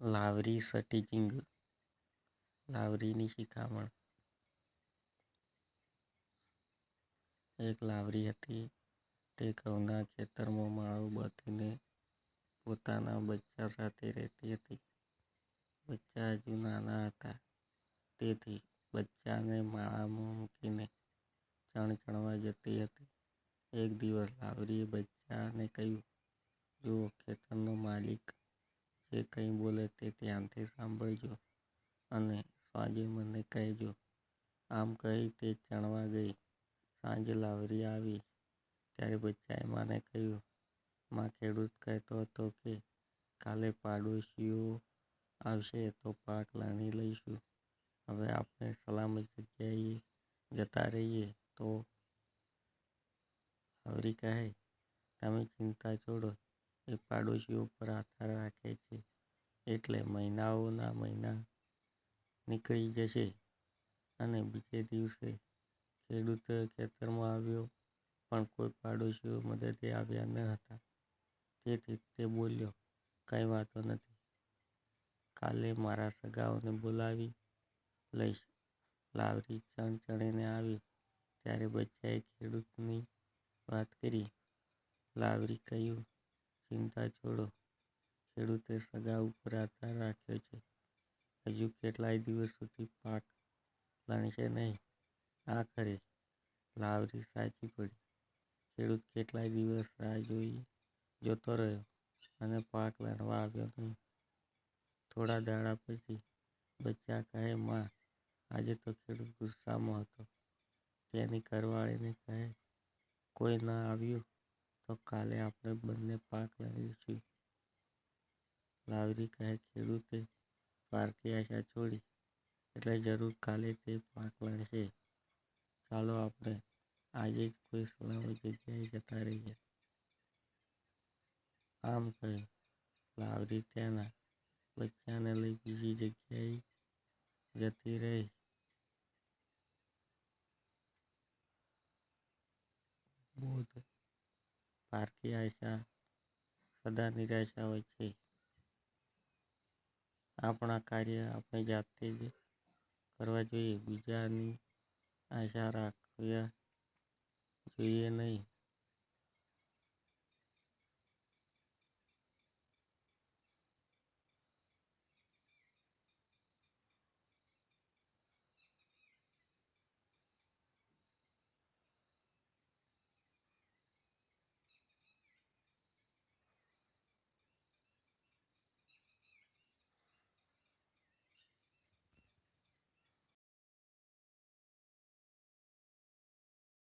લાવરી સટીચિંગ લાવરીની શિખામણ એક લાવરી હતી તે ઘઉંના ખેતરમાં માળો બાંધીને પોતાના બચ્ચા સાથે રહેતી હતી. બચ્ચા હજુ નાના હતા તેથી બચ્ચાને માળામાં મૂકીને ચણ ચણવા જતી હતી. એક દિવસ લાવરીએ બચ્ચાને કહ્યું, જુઓ, ખેતરનો માલિક જે કંઈ બોલે તે ધ્યાનથી સાંભળજો અને સાંજે મને કહેજો. આમ કહી તે ચણવા ગઈ. સાંજે લાવરી આવી ત્યારે બચ્ચાએ માને કહ્યું, મા, ખેડૂત કહેતો હતો કે કાલે પાડોશીઓ આવશે તો પાક લણી લઈશું. હવે આપણે સલામત જગ્યાએ જતા રહીએ તો? આવરી કહે, તમે ચિંતા છોડો, એ પાડોશીઓ પર આધાર રાખે છે એટલે મહિનાઓના મહિના નીકળી જશે. અને બીજે દિવસે ખેડૂત ખેતરમાં આવ્યો પણ કોઈ પાડોશીઓ મદદે આવ્યા ન હતા. તેથી તે બોલ્યો, કંઈ વાંધો નથી. કાલે મારા સગાઓને બોલાવી લઈશ. લાવરી ચણ ચણીને આવી ત્યારે બચ્ચાએ ખેડૂતની વાત કરી. લાવરી કહ્યું, ચિંતા છોડો, ખેડૂતે સગા ઉપર આધાર રાખ્યો છે. હજુ કેટલાય દિવસ સુધી પાક લણશે નહીં. આખરે લાવરી સાચી પડી. ખેડૂત કેટલાય દિવસ રાહ જોઈ જોતો રહ્યો અને પાક લણવા આવ્યો નહીં. થોડા દાડા પછી બચ્ચા કહે, મા, આજે તો ખેડૂત ગુસ્સામાં હતો. તેની ઘરવાળીને કહે, કોઈ ન આવ્યું તો કાલે આપણે બંને પાક લણીશું. લાવરી કહે, ખેડૂતે પારકી આશા છોડી એટલે જરૂર કાલે તે પાક લણશે. ચાલો આપણે આજે જ કોઈ સલામત જગ્યાએ જતા રહીએ. આમ કહી લાવરી તેના બચ્ચાને લઈ બીજી જગ્યાએ જતી રહી. બોધ પારકી આશા સદા નિરાશા હોય છે. આપણા કાર્ય આપણે જાતે જ કરવા જોઈએ. બીજાની આશા રાખવી જોઈએ નહીં.